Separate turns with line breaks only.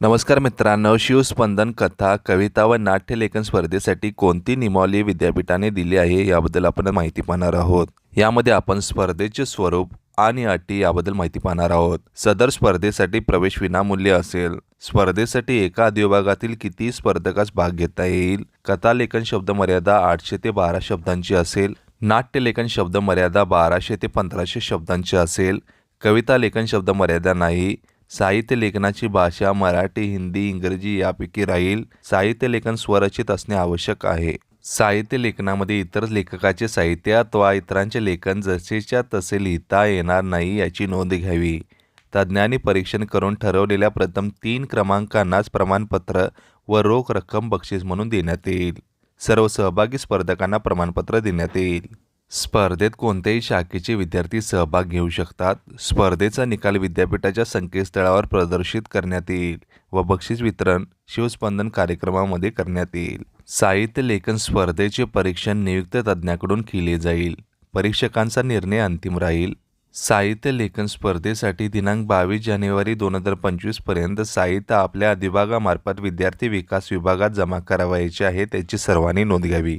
नमस्कार मित्रांनो शिवस्पंदन कथा कविता व नाट्यलेखन स्पर्धेसाठी कोणती निमावली विद्यापीठाने दिली आहे याबद्दल आपण माहिती पाहणार आहोत. यामध्ये आपण स्पर्धेचे स्वरूप आणि अटी याबद्दल माहिती पाहणार आहोत. सदर स्पर्धेसाठी प्रवेश विनामूल्य असेल. स्पर्धेसाठी एका अधिविभागातील किती स्पर्धकास भाग घेता येईल? कथालेखन शब्द मर्यादा आठशे ते बारा शब्दांची असेल. नाट्यलेखन शब्द मर्यादा बाराशे ते पंधराशे शब्दांची असेल. कविता लेखन शब्द मर्यादा नाही. साहित्य लेखनाची भाषा मराठी हिंदी इंग्रजी यापैकी राहील. साहित्य लेखन स्वरचित असणे आवश्यक आहे. साहित्य लेखनामध्ये इतर लेखकाचे साहित्य अथवा इतरांचे लेखन जसेच्या तसे लिहिता येणार नाही याची नोंद घ्यावी. तज्ज्ञांनी परीक्षण करून ठरवलेल्या प्रथम तीन क्रमांकांनाच प्रमाणपत्र व रोख रक्कम बक्षीस म्हणून देण्यात येईल. सर्व सहभागी स्पर्धकांना प्रमाणपत्र देण्यात येईल. स्पर्धेत कोणत्याही शाखेचे विद्यार्थी सहभाग घेऊ शकतात. स्पर्धेचा निकाल विद्यापीठाच्या संकेतस्थळावर प्रदर्शित करण्यात येईल व बक्षीस वितरण शिवस्पंदन कार्यक्रमामध्ये करण्यात येईल. साहित्य लेखन स्पर्धेचे परीक्षण नियुक्त तज्ज्ञाकडून केले जाईल. परीक्षकांचा निर्णय अंतिम राहील. साहित्य लेखन स्पर्धेसाठी दिनांक बावीस जानेवारी दोन हजार पंचवीसपर्यंत साहित्य आपल्या अधिभागामार्फत विद्यार्थी विकास विभागात जमा करावायचे आहे त्याची सर्वांनी नोंद घ्यावी.